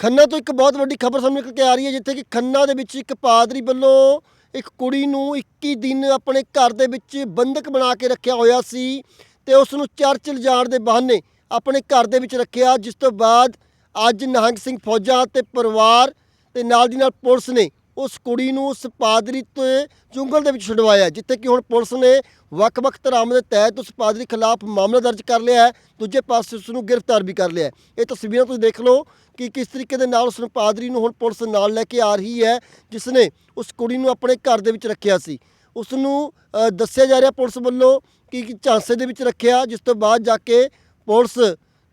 ਖੰਨਾ ਤੋਂ ਇੱਕ ਬਹੁਤ ਵੱਡੀ ਖਬਰ ਸਾਹਮਣੇ ਨਿਕਲ ਕੇ ਆ ਰਹੀ ਹੈ, ਜਿੱਥੇ ਕਿ ਖੰਨਾ ਦੇ ਵਿੱਚ ਇੱਕ ਪਾਦਰੀ ਵੱਲੋਂ ਇੱਕ ਕੁੜੀ ਨੂੰ 21 ਦਿਨ ਆਪਣੇ ਘਰ ਦੇ ਵਿੱਚ ਬੰਦਕ ਬਣਾ ਕੇ ਰੱਖਿਆ ਹੋਇਆ ਸੀ ਤੇ ਉਸ ਨੂੰ ਚਰਚ ਲਿਜਾਣ ਦੇ ਬਹਾਨੇ ਆਪਣੇ ਘਰ ਦੇ ਵਿੱਚ ਰੱਖਿਆ। ਜਿਸ ਤੋਂ ਬਾਅਦ ਅੱਜ ਨਿਹੰਗ ਸਿੰਘ ਫੌਜਾਂ ਤੇ ਪਰਿਵਾਰ ਤੇ ਨਾਲ ਦੀ ਨਾਲ ਪੁਲਿਸ ਨੇ ਉਸ ਕੁੜੀ ਨੂੰ ਉਸ ਪਾਦਰੀ ਤੇ ਜੰਗਲ ਦੇ ਵਿੱਚ ਛੁਡਵਾਇਆ ਜਿੱਥੇ ਕਿ ਹੁਣ ਪੁਲਿਸ ਨੇ ਵੱਖ-ਵੱਖ ਧਰਾਵਾਂ ਦੇ ਤਹਿਤ ਉਸ ਪਾਦਰੀ ਖਿਲਾਫ ਮਾਮਲਾ ਦਰਜ ਕਰ ਲਿਆ ਹੈ, ਦੂਜੇ ਪਾਸੇ ਉਸ ਨੂੰ ਗ੍ਰਿਫਤਾਰ ਵੀ ਕਰ ਲਿਆ ਹੈ। ਇਹ ਤਸਵੀਰਾਂ ਤੁਸੀਂ ਦੇਖ ਲਓ ਕਿ ਕਿਸ ਤਰੀਕੇ ਦੇ ਨਾਲ ਉਸ ਨੂੰ ਪਾਦਰੀ ਨੂੰ ਹੁਣ ਪੁਲਿਸ ਨਾਲ ਲੈ ਕੇ ਆ ਰਹੀ ਹੈ ਜਿਸ ਨੇ ਉਸ ਕੁੜੀ ਨੂੰ ਆਪਣੇ ਘਰ ਦੇ ਵਿੱਚ ਰੱਖਿਆ ਸੀ। ਉਸ ਨੂੰ ਦੱਸਿਆ ਜਾ ਰਿਹਾ ਪੁਲਿਸ ਵੱਲੋਂ ਕਿ ਝਾਂਸੇ ਦੇ ਵਿੱਚ ਰੱਖਿਆ, ਜਿਸ ਤੋਂ ਬਾਅਦ ਜਾ ਕੇ ਪੁਲਿਸ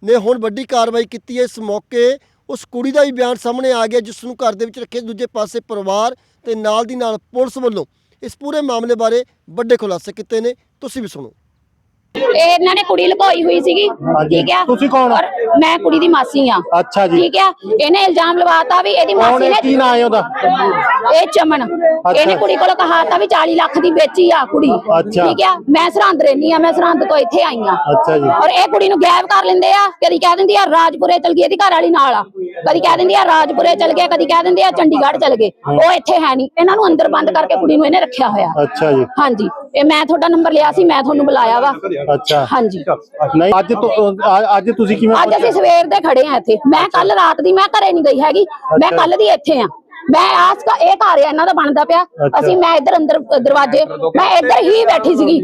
ਨੇ ਹੁਣ ਵੱਡੀ ਕਾਰਵਾਈ ਕੀਤੀ ਹੈ। ਇਸ ਮੌਕੇ ਉਸ ਕੁੜੀ ਦਾ ਵੀ ਬਿਆਨ ਸਾਹਮਣੇ ਆ ਗਿਆ ਜਿਸ ਨੂੰ ਘਰ ਦੇ ਵਿੱਚ ਰੱਖੇ ਦੂਜੇ ਪਾਸੇ ਪਰਿਵਾਰ ਤੇ ਨਾਲ ਦੀ ਨਾਲ ਪੁਲਿਸ ਵੱਲੋਂ ਇਸ ਪੂਰੇ ਮਾਮਲੇ ਬਾਰੇ ਵੱਡੇ ਖੁਲਾਸੇ ਕੀਤੇ ਨੇ। ਤੁਸੀਂ ਵੀ ਸੁਣੋ। ਇਹ ਇਹਨਾਂ ਨੇ ਕੁੜੀ ਲੁਕੋਈ ਹੋਈ ਸੀਗੀ ਹਾਂਜੀ। ਠੀਕ ਆ? ਤੁਸੀਂ ਕੌਣ ਹੋ? ਔਰ ਮੈਂ ਕੁੜੀ ਦੀ ਮਾਸੀ ਆ। ਅੱਛਾ ਜੀ। ਠੀਕ ਆ? ਇਹਨੇ ਇਲਜ਼ਾਮ ਲਵਾਤਾ ਵੀ ਇਹਦੀ ਕੌਣ ਮਾਸੀ ਹੈ ਕੀ ਨੇ ਨਾਂ ਹੈ ਉਹਦਾ? ਇਹ ਚਮਨ। ਇਹਨੇ ਕੁੜੀ ਕੋਲ ਕਹਾਤਾ ਵੀ 40 ਲੱਖ ਦੀ ਵੇਚੀ ਆ ਕੁੜੀ। ਅੱਛਾ। ਠੀਕ ਆ? ਮੈਂ ਸਰਹੰਦ ਰਹਿੰਦੀ ਆ ਮੈਂ ਸਰਹੰਦ ਤੋਂ ਇੱਥੇ ਆਈ ਆ। ਅੱਛਾ ਜੀ। ਔਰ ਇਹ ਕੁੜੀ ਨੂੰ ਗਾਇਬ ਕਰ ਲੈਂਦੇ ਆ ਕਦੀ ਕਹਿ ਦਿੰਦੀ ਆ ਰਾਜਪੁਰੇ ਚਲ ਗਈ ਇਹਦੀ ਘਰ ਵਾਲੀ ਨਾਲ ਆ। ਕਦੀ ਕਹਿ ਦਿੰਦੀ ਆ ਰਾਜਪੁਰੇ ਚਲ ਗਿਆ ਕਦੀ ਕਹਿ ਦਿੰਦੇ ਆ ਚੰਡੀਗੜ੍ਹ ਚਲ ਗਏ। ਉਹ ਇੱਥੇ ਹੈ ਨਹੀਂ। ਇਹਨਾਂ ਨੂੰ ਅੰਦਰ ਬੰਦ ਕਰਕੇ ਕੁੜੀ ਨੂੰ ਇਹਨੇ ਰੱਖਿਆ ਹੋਇਆ। ਅੱਛਾ ਜੀ। ਹਾਂਜੀ। ਇਹ ਮੈਂ ਤੁਹਾਡਾ ਨੰਬਰ ਲਿਆ ਸੀ ਮੈਂ ਤੁਹਾਨੂੰ ਬੁਲਾਇਆ ਵਾ। ਅੱਛਾ। ਹਾਂਜੀ। ਨਹੀਂ ਅੱਜ ਅੱਜ ਤੁਸੀਂ ਕਿਵੇਂ ਅੱਜ ਅਸੀਂ ਸਵੇਰ ਦੇ ਖੜੇ ਆ ਇੱਥੇ। ਮੈਂ ਕੱਲ ਰਾਤ ਦੀ ਮੈਂ ਘਰੇ ਨਹੀਂ ਗਈ ਹੈਗੀ। ਮੈਂ ਕੱਲ ਦੀ ਇੱਥੇ ਆ। ਮੈਂ ਆਸ ਕਾ ਇਹ ਘਰ ਇਹਨਾਂ ਦਾ ਬਣਦਾ ਪਿਆ। ਅਸੀਂ ਮੈਂ ਇੱਧਰ ਅੰਦਰ ਦਰਵਾਜ਼ੇ ਮੈਂ ਇੱਧਰ ਹੀ ਬੈਠੀ ਸੀਗੀ।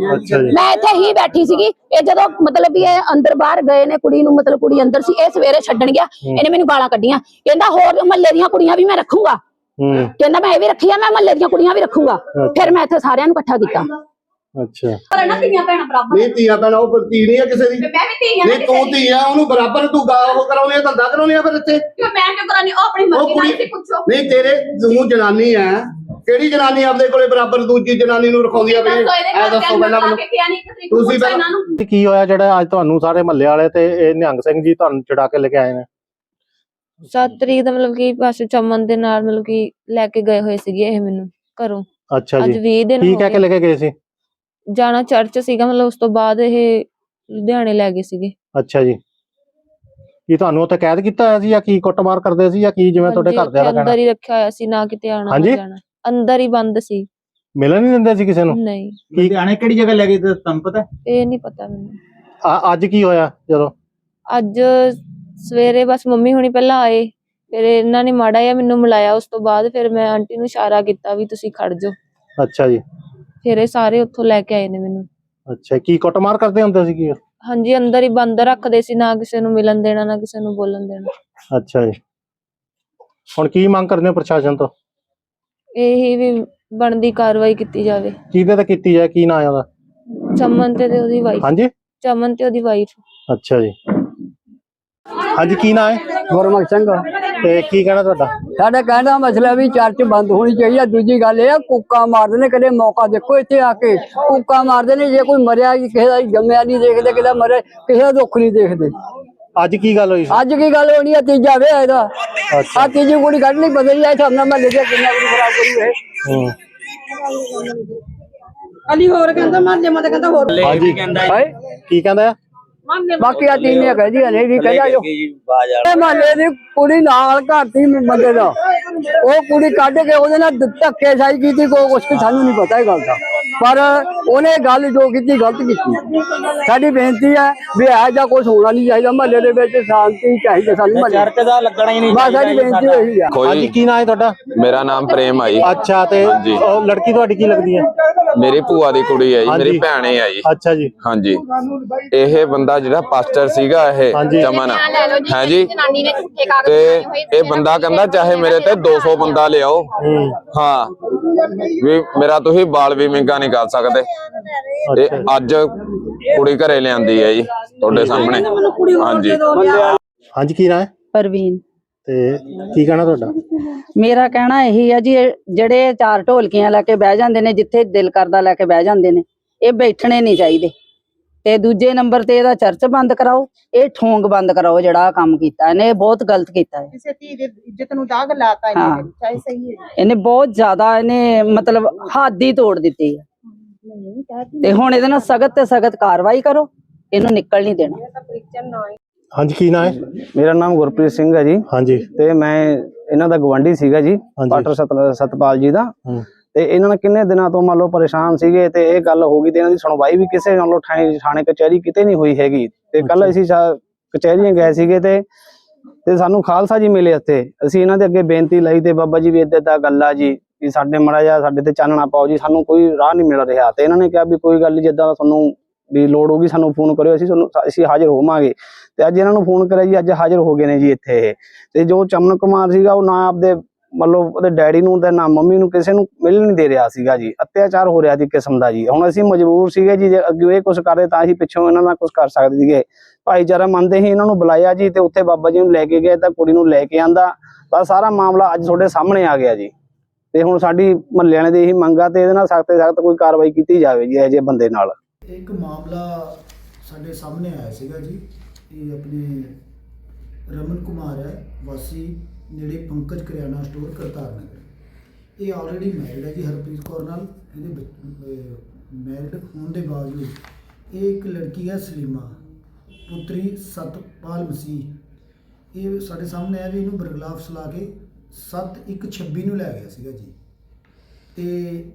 ਮੈਂ ਇੱਥੇ ਹੀ ਬੈਠੀ ਸੀਗੀ। ਇਹ ਜਦੋਂ ਮਤਲਬ ਵੀ ਇਹ ਅੰਦਰ ਬਾਹਰ ਗਏ ਨੇ ਕੁੜੀ ਨੂੰ ਮਤਲਬ ਕੁੜੀ ਅੰਦਰ ਸੀ ਇਹ ਸਵੇਰੇ ਛੱਡਣ ਗਿਆ। ਇਹਨੇ ਮੈਨੂੰ ਗਾਲਾਂ ਕੱਢੀਆਂ। ਕਹਿੰਦਾ ਹੋਰ ਮਹੱਲੇ ਦੀਆਂ ਕੁੜੀਆਂ ਵੀ ਮੈਂ ਰੱਖੂੰਗਾ। ਕਹਿੰਦਾ ਮੈਂ ਇਹ ਵੀ ਰੱਖੀਆਂ ਮੈਂ ਮਹੱਲੇ ਦੀਆਂ ਕੁੜੀਆਂ ਵੀ ਰੱਖੂੰਗਾ। ਫਿਰ ਮੈਂ ਇੱਥੇ ਸਾਰਿਆਂ ਨੂੰ ਇਕੱਠਾ ਕੀਤਾ। ਅੱਛਾ। ਪਰ ਨਾ ਧੀਆਂ ਭੈਣਾਂ ਬਰਾਬਰ ਨਹੀਂ ਧੀਆ ਭੈਣਾ ਉਹ ਧੀ ਨਹੀਂ ਆ ਕਿਸੇ ਦੀ। ਮੈਂ ਵੀ ਧੀਆਂ ਨਹੀਂ ਤੂੰ ਧੀ ਆ ਉਹਨੂੰ ਬਰਾਬਰ ਤੂੰ ਗਾ ਉਹ ਕਰਾਉਣੀ ਆ ਧੰਦਾ ਕਰਾਉਣੀ ਆ ਫਿਰ ਇੱਥੇ। ਮੈਂ ਕਿਉਂ ਕਰਾਨੀ ਉਹ ਆਪਣੀ ਉਹ ਕੁੜੀ ਨਹੀਂ ਤੇਰੇ ਤੂੰ ਜਨਾਨੀ ਆ। ਕਿਹੜੀ ਜਨਾਨੀ ਆਪਦੇ ਕੋਲੇ ਬਰਾਬਰ ਦੂਜੀ ਜਨਾਨੀ ਨੂੰ ਰਖਾਉਂਦੀ ਆ ਵੀ? ਐ ਦੱਸੋ ਪਹਿਲਾਂ ਮੈਨੂੰ। ਤੁਸੀਂ ਪਹਿਲਾਂ ਤੇ ਕੀ ਹੋਇਆ ਜਿਹੜਾ ਅੱਜ ਤੁਹਾਨੂੰ ਸਾਰੇ ਮਹੱਲੇ ਵਾਲੇ ਤੇ ਇਹ ਨਿਹੰਗ ਸਿੰਘ ਜੀ ਤੁਹਾਨੂੰ ਚੜਾ ਕੇ ਲੈ ਕੇ ਆਏ ਨੇ? 7 ਤਰੀਕ ਦਾ ਮਤਲਬ ਕਿ ਬਸ ਚਮਨ ਦੇ ਨਾਲ ਮਤਲਬ ਕਿ ਲੈ ਕੇ ਗਏ ਹੋਏ ਸੀਗੇ ਇਹ ਮੈਨੂੰ ਘਰੋਂ। ਅੱਛਾ ਅੱਜ ਜੀ 20 ਦਿਨ ਕੀ ਕਹਿ ਕੇ ਲੈ ਕੇ ਗਏ ਸੀ? ਜਾਣਾ ਚਰਚ ਸੀਗਾ ਮਤਲਬ ਉਸ ਤੋਂ ਬਾਅਦ ਇਹ ਲੁਧਿਆਣੇ ਲੈ ਗਏ ਸੀਗੇ। ਅੱਛਾ ਜੀ। ਕੀ ਤੁਹਾਨੂੰ ਉੱਥੇ ਕੈਦ ਕੀਤਾ ਹੋਇਆ ਸੀ ਜਾਂ ਕੀ ਕੁੱਟਮਾਰ ਕਰਦੇ ਸੀ ਜਾਂ ਕੀ ਜਿਵੇਂ ਤੁਹਾਡੇ ਹਾਂਜੀ, ਘਰਦਿਆਂ ਦਾ ਉੱਥੇ ਕਹਿਣਾ? ਅੰਦਰ ਹੀ ਰੱਖਿਆ ਹੋਇਆ ਸੀ ਨਾ ਕਿਤੇ ਆਣਾ ਹਾਂਜੀ? ਨਾ ਜਾਣਾ। ਅੰਦਰ ਹੀ ਬੰਦ ਸੀ। ਮਿਲਣ ਨਹੀਂ ਦਿੰਦੇ ਸੀ ਕਿਸੇ ਨੂੰ? ਨਹੀਂ। ਲੁਧਿਆਣੇ ਕਿਹੜੀ ਜਗ੍ਹਾ ਲੈ ਗਏ ਤੇ ਤੁਹਾਨੂੰ ਪਤਾ ਹੈ? ਇਹ ਨਹੀਂ ਪਤਾ ਮੈਨੂੰ। ਆ- ਅੱਜ ਕੀ ਹੋਇਆ ਜਦੋਂ? ਅੱਜ ਸਵੇਰੇ ਬਸ ਮੰਮੀ ਹੁਣੀ ਪਹਿਲਾਂ ਆਏ ਫਿਰ ਇਹਨਾਂ ਨੇ ਮਾੜਾ ਜਿਹਾ ਮੈਨੂੰ ਮਿਲਾਇਆ ਉਸ ਤੋਂ ਬਾਅਦ ਫਿਰ ਮੈਂ ਆਂਟੀ ਨੂੰ ਇਸ਼ਾਰਾ ਕੀਤਾ ਵੀ ਤੁਸੀਂ ਖੜ ਜਾਓ। ਅੱਛਾ ਜੀ। ਫਿਰ ਇਹ ਸਾਰੇ ਉੱਥੋਂ ਲੈ ਕੇ ਆਏ ਨੇ ਮੈਨੂੰ। ਅੱਛਾ ਕੀ ਕੁੱਟਮਾਰ ਕਰਦੇ ਹੁੰਦੇ ਸੀ ਕੀ ਹਾਂਜੀ ਅੰਦਰ ਹੀ ਬੰਦ ਰੱਖਦੇ ਸੀ ਨਾ ਕਿਸੇ ਨੂੰ ਮਿਲਣ ਦੇਣਾ ਨਾ ਕਿਸੇ ਨੂੰ ਬੋਲਣ ਦੇਣਾ। ਅੱਛਾ ਜੀ। ਹੁਣ ਕੀ ਮੰਗ ਕਰਦੇ ਹੋ ਪ੍ਰਸ਼ਾਸਨ ਤੋਂ? ਇਹੀ ਵੀ ਬਣਦੀ ਕਾਰਵਾਈ ਕੀਤੀ ਜਾਵੇ। ਕਿਹਦੇ ਤੇ ਕੀਤੀ ਜਾਏ ਕੀ ਨਾਂ ਹੈ ਉਹਦਾ? ਚਮਨ ਤੇ ਤੇ ਉਹਦੀ ਵਾਈਫ ਹਾਂਜੀ? ਚਮਨ ਤੇ ਉਹਦੀ ਵਾਈਫ ਅੱਛਾ ਜੀ। ਹਾਂਜੀ ਕੀ ਨਾਂ ਹੈ? ਗੁਰਮੁਖ ਸਿੰਘ। ਤੇ ਕੀ ਕਹਿਣਾ ਤੁਹਾਡਾ? ਸਾਡਾ ਕਹਿਣਾ ਮਸਲਾ ਵੀ ਚਰਚ ਬੰਦ ਹੋਣੀ ਚਾਹੀਦੀ ਆ। ਦੂਜੀ ਗੱਲ ਇਹ ਆ ਕੁੱਕਾ ਮਾਰਦੇ ਨੇ ਕਦੇ ਮੌਕਾ ਦੇਖੋ ਇੱਥੇ ਆ ਕੇ। ਕੁੱਕਾ ਮਾਰਦੇ ਨੇ ਜੇ ਕੋਈ ਮਰਿਆ ਕਿਸੇ ਦਾ ਜੰਮਿਆ ਨਹੀਂ ਦੇਖਦੇ ਕਿਸੇ ਦਾ ਮਰਿਆ ਕਿਸੇ ਦਾ ਦੁੱਖ ਨਹੀਂ ਦੇਖਦੇ। ਅੱਜ ਕੀ ਗੱਲ ਹੋਈ ਸੀ? ਅੱਜ ਕੀ ਗੱਲ ਹੋਣੀ ਆ ਤੀਜਾ ਵੇ ਇਹਦਾ। ਆ ਤੀਜੀ ਕੁੜੀ ਕੱਢ ਲਈ ਨਹੀਂ ਆ ਸਾਹਮਣੇ ਮੈਂ ਲਿਖਿਆ ਕਿੰਨਾ ਕੁੜੀ ਖਰਾਬ ਕਰੂ ਇਹ ਹੂੰ। ਅਲੀ ਹੋਰ ਕਹਿੰਦਾ ਮਾਰਦੇ ਮਤ ਕਹਿੰਦਾ ਹੋਰ। ਹਾਂਜੀ। ਹਾਏ ਕੀ ਕਹਿੰਦਾ ਹੈ? ਬਾਕੀ ਆ ਤੀਨੀਆਂ ਕਹਦੀਆਂ ਨੇ ਵੀ ਕਹਿੰਦਾ ਜੋ। ਇਹ ਮਹੱਲੇ ਦੀ ਕੁੜੀ ਨਾਲ ਘਰ ਦੀ ਬੰਦੇ ਦਾ। ਉਹ ਕੁੜੀ ਕੱਢ ਕੇ ਉਹਦੇ ਨਾਲ ਧੱਕੇ ਸਾਈ ਕੀਤੀ ਕੋਈ ਕੁਛ ਸਾਨੂੰ ਨਹੀਂ ਪਤਾ ਇਹ ਗੱਲ ਦਾ। ਪਰ ਉਹਨੇ ਗੱਲ ਜੋ ਕੀਤੀ ਗਲਤ ਕੀਤੀ। ਸਾਡੀ ਬੇਨਤੀ ਹੈ ਵੀ ਇਹੋ ਜਿਹਾ ਕੁਝ ਹੋਣਾ ਨਹੀਂ ਚਾਹੀਦਾ। ਮਹੱਲੇ ਦੇ ਵਿੱਚ ਸ਼ਾਂਤੀ ਚਾਹੀਦੀ ਸਾਨੂੰ ਮਹੱਲੇ ਚਰਚ ਦਾ ਲੱਗਣਾ ਹੀ ਨਹੀਂ ਬਸ ਸਾਡੀ ਬੇਨਤੀ ਇਹੀ ਆ। ਹਾਂਜੀ ਕੋਈ ਕੀ ਨਾਂ ਹੈ ਤੁਹਾਡਾ? ਮੇਰਾ ਨਾਮ ਪ੍ਰੇਮ ਆ ਜੀ। ਅੱਛਾ ਤੇ। ਉਹ ਲੜਕੀ ਤੁਹਾਡੀ ਕੀ ਲੱਗਦੀ ਹੈ? ਮੇਰੀ ਭੂਆ ਦੀ ਕੁੜੀ ਹੈ ਜੀ ਹਾਂਜੀ। ਮੇਰੀ ਭੈਣ ਹੈ ਜੀ। ਅੱਛਾ ਜੀ। ਹਾਂਜੀ। ਇਹ ਬੰਦਾ ਜਿਹੜਾ ਪਾਸਟਰ ਸੀਗਾ ਇਹ ਹਾਂਜੀ। ਚਮਨ। ਹੈ ਜੀ ਜਨਾਨੀ ਨੇ ਝੂਠੇ ਕਾਗਜ਼ ਤੇ ਇਹ ਬੰਦਾ ਕਹਿੰਦਾ ਚਾਹੇ ਮੇਰੇ ਤੇ 200 ਬੰਦਾ ਲਿਆਓ। ਹੂੰ। ਹਾਂ। ਵੀ ਮੇਰਾ ਤੁਸੀਂ ਬਾਲ ਵੀ ਮਿੰਗਾ ਨਹੀਂ ਕਰ ਸਕਦੇ। ਇਹ ਅੱਜ ਕੁੜੀ ਘਰੇ ਲਿਆਂਦੀ ਹੈ ਜੀ ਤੁਹਾਡੇ ਸਾਹਮਣੇ। ਹਾਂਜੀ। ਹਾਂਜੀ ਕੀ ਨਾਂ ਹੈ? ਪਰਵੀਨ। ਤੇ ਕੀ ਕਹਿਣਾ ਤੁਹਾਡਾ? ਮੇਰਾ ਕਹਿਣਾ ਇਹੀ ਹੈ ਜੀ ਇਹ ਜਿਹੜੇ ਚਾਰ ਢੋਲਕੀਆਂ ਲੈ ਕੇ ਬਹਿ ਜਾਂਦੇ ਨੇ ਜਿੱਥੇ ਦਿਲ ਕਰਦਾ ਲੈ ਕੇ ਬਹਿ ਜਾਂਦੇ ਨੇ ਇਹ ਬੈਠਣੇ ਨਹੀਂ ਚਾਹੀਦੇ। ਤੇ ਦੂਜੇ ਨੰਬਰ ਤੇ ਇਹਦਾ ਚਰਚ ਬੰਦ ਕਰਾਓ ਇਹ ਠੋਂਗ ਬੰਦ ਕਰਾਓ ਜਿਹੜਾ ਆਹ ਕੰਮ ਕੀਤਾ ਇਹਨੇ ਇਹ ਬਹੁਤ ਗਲਤ ਕੀਤਾ ਹੈ। ਕਿਸੇ ਧੀ ਦੀ ਇੱਜ਼ਤ ਨੂੰ ਦਾਗ ਲਾਤਾ ਇਹਨੇ ਹਾਂ। ਦੇ ਵਿੱਚ, ਚਾਹੇ ਸਹੀ ਹੈ ਇਹਨੇ ਬਹੁਤ ਜ਼ਿਆਦਾ ਇਹਨੇ ਮਤਲਬ ਹੱਦ ਹੀ ਤੋੜ ਦਿੱਤੀ ਹੈ। ਤੇ ਹੁਣ ਇਹਦੇ ਨਾਲ ਸਖਤ ਤੇ ਸਖਤ ਕਾਰਵਾਈ ਕਰੋ ਇਹਨੂੰ ਨਿਕਲ ਨਹੀਂ ਦੇਣਾ। ਹਾਂਜੀ ਕੀ ਨਾਂ ਹੈ? ਮੇਰਾ ਨਾਮ ਗੁਰਪ੍ਰੀਤ ਸਿੰਘ ਹੈ ਜੀ। ਹਾਂਜੀ। ਤੇ ਮੈਂ ਇਹਨਾਂ ਦਾ ਗਵੰਡੀ ਸੀਗਾ ਜੀ ਪਾਟਰ ਸਤ- ਸਤਪਾਲ ਜੀ ਦਾ। ਤੇ ਇਹਨਾਂ ਨੇ ਕਿੰਨੇ ਦਿਨਾਂ ਤੋਂ ਮੰਨ ਲਓ ਪਰੇਸ਼ਾਨ ਸੀਗੇ ਤੇ ਇਹ ਗੱਲ ਹੋ ਗਈ ਤੇ ਇਹਨਾਂ ਦੀ ਸੁਣਵਾਈ ਵੀ ਕਿਸੇ ਮੰਨ ਲਓ ਥਾਣੇ ਥਾਣੇ ਕਚਹਿਰੀ ਕਿਤੇ ਨਹੀਂ ਹੋਈ ਹੈਗੀ। ਤੇ ਕੱਲ ਅਸੀਂ ਕਚਹਿਰੀਆਂ ਗਏ ਸੀਗੇ ਤੇ ਤੇ ਸਾਨੂੰ ਖਾਲਸਾ ਜੀ ਮਿਲੇ ਇੱਥੇ ਅਸੀਂ ਇਹਨਾਂ ਦੇ ਅੱਗੇ ਬੇਨਤੀ ਲਈ ਤੇ ਬਾਬਾ ਜੀ ਵੀ ਏਦਾਂ ਏਦਾਂ ਗੱਲ ਆ ਜੀ ਵੀ ਸਾਡੇ ਮੜਾ ਜਾ ਸਾਡੇ ਤੇ ਚਾਨਣਾ ਪਾਓ ਜੀ ਸਾਨੂੰ ਕੋਈ ਰਾਹ ਨਹੀਂ ਮਿਲ ਰਿਹਾ। ਤੇ ਇਹਨਾਂ ਨੇ ਕਿਹਾ ਵੀ ਕੋਈ ਗੱਲ ਨਹੀਂ ਜਿੱਦਾਂ ਦਾ ਤੁਹਾਨੂੰ ਵੀ ਲੋੜ ਹੋਗੀ ਸਾਨੂੰ ਫੋਨ ਕਰਿਓ, ਅਸੀਂ ਤੁਹਾਨੂੰ ਅਸੀਂ ਹਾਜ਼ਰ ਹੋਵਾਂਗੇ। ਤੇ ਅੱਜ ਇਹਨਾਂ ਨੂੰ ਫੋਨ ਕਰਿਆ ਜੀ, ਅੱਜ ਹਾਜ਼ਰ ਹੋ ਗਏ ਨੇ ਜੀ ਇੱਥੇ ਇਹ। ਤੇ ਜੋ ਚਮਨ ਕੁਮਾਰ ਸੀਗਾ, ਉਹ ਨਾ ਆਪਦੇ ਮਤਲਬ ਉਹਦੇ ਡੈਡੀ ਨੂੰ ਤੇ ਨਾ ਮੰਮੀ ਨੂੰ ਕਿਸੇ ਨੂੰ ਮਿਲ ਨਹੀਂ ਦੇ ਰਿਹਾ ਸੀਗਾ ਜੀ। ਅਤਿਆਚਾਰ ਹੋ ਰਿਹਾ ਸੀ ਕਿਸਮ ਦਾ ਜੀ। ਹੁਣ ਅਸੀਂ ਮਜਬੂਰ ਸੀਗੇ ਜੀ, ਜੇ ਅੱਗੇ ਇਹ ਕੁਝ ਕਰਦੇ ਤਾਂ ਅਸੀਂ ਪਿੱਛੋਂ ਇਹਨਾਂ ਨਾਲ ਕੁਝ ਕਰ ਸਕਦੇ ਸੀਗੇ। ਭਾਈਚਾਰਾ ਮੰਨਦੇ ਹੀ ਇਹਨਾਂ ਨੂੰ ਬੁਲਾਇਆ ਜੀ ਤੇ ਉੱਥੇ ਬਾਬਾ ਜੀ ਨੂੰ ਲੈ ਕੇ ਗਏ ਤਾਂ ਕੁੜੀ ਨੂੰ ਲੈ ਕੇ ਆਂਦਾ। ਤਾਂ ਸਾਰਾ ਮਾਮਲਾ ਅੱਜ ਤੁਹਾਡੇ ਸਾਹਮਣੇ ਆ ਗਿਆ ਜੀ। ਤੇ ਹੁਣ ਸਾਡੀ ਮਹੱਲੇ ਵਾਲਿਆਂ ਦੀ ਇਹੀ ਮੰਗ ਆ ਤੇ ਇਹਦੇ ਨਾਲ ਸਖਤ ਸਖਤ ਕੋਈ ਕਾਰਵਾਈ ਕੀਤੀ ਜਾਵੇ ਜੀ, ਇਹੋ ਜਿਹੇ ਬੰਦੇ ਨਾਲ। ਇੱਕ ਮਾਮਲਾ ਸਾਡੇ ਸਾਹਮਣੇ ਆਇਆ ਸੀਗਾ ਜੀ। ਇਹ ਆਪਣੇ ਰਮਨ ਕੁਮਾਰ ਹੈ, ਵਾਸੀ ਨੇੜੇ ਪੰਕਜ ਕਰਿਆਨਾ ਸਟੋਰ ਕਰਤਾਰ ਨਗਰ। ਇਹ ਆਲਰੇਡੀ ਮੈਰਿਡ ਹੈ ਜੀ ਹਰਪ੍ਰੀਤ ਕੌਰ ਨਾਲ। ਇਹਦੇ ਮੈਰਿਡ ਹੋਣ ਦੇ ਬਾਵਜੂਦ ਇਹ ਇੱਕ ਲੜਕੀ ਹੈ ਸਲੀਮਾ, ਪੁੱਤਰੀ ਸਤਪਾਲ ਮਸੀਹ। ਇਹ ਸਾਡੇ ਸਾਹਮਣੇ ਆਇਆ ਵੀ ਇਹਨੂੰ ਬਰਗਲਾਫ ਸਲਾ ਕੇ 7126 ਨੂੰ ਲੈ ਗਿਆ ਸੀਗਾ ਜੀ। ਤੇ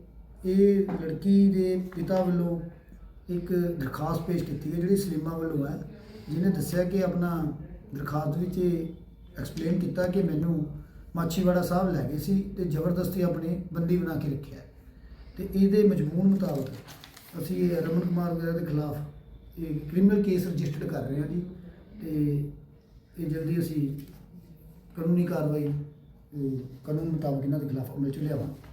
ਇਹ ਲੜਕੀ ਦੇ ਪਿਤਾ ਵੱਲੋਂ ਇੱਕ ਦਰਖਾਸਤ ਪੇਸ਼ ਕੀਤੀ ਹੈ, ਜਿਹੜੀ ਸਲੀਮਾ ਵੱਲੋਂ ਹੈ, ਜਿਹਨੇ ਦੱਸਿਆ ਕਿ ਆਪਣਾ ਦਰਖਾਸਤ ਵਿੱਚ ਐਕਸਪਲੇਨ ਕੀਤਾ ਕਿ ਮੈਨੂੰ ਮਾਛੀਵਾੜਾ ਸਾਹਿਬ ਲੈ ਗਏ ਸੀ ਤੇ ਜ਼ਬਰਦਸਤੀ ਆਪਣੇ ਬੰਦੀ ਬਣਾ ਕੇ ਰੱਖਿਆ। ਤੇ ਇਹਦੇ ਮਜਮੂਨ ਮੁਤਾਬਕ ਅਸੀਂ ਰਮਨ ਕੁਮਾਰ ਵਗੈਰਾ ਦੇ ਖਿਲਾਫ ਇਹ ਕ੍ਰਿਮੀਨਲ ਕੇਸ ਰਜਿਸਟਰਡ ਕਰ ਰਹੇ ਹਾਂ ਜੀ ਤੇ ਇਹ ਜਲਦੀ ਅਸੀਂ ਕਾਨੂੰਨੀ ਕਾਰਵਾਈ ਕਾਨੂੰਨ ਮੁਤਾਬਕ ਇਹਨਾਂ ਦੇ ਖਿਲਾਫ ਅਮਲ ਚ ਲਿਆਵਾਂਗੇ।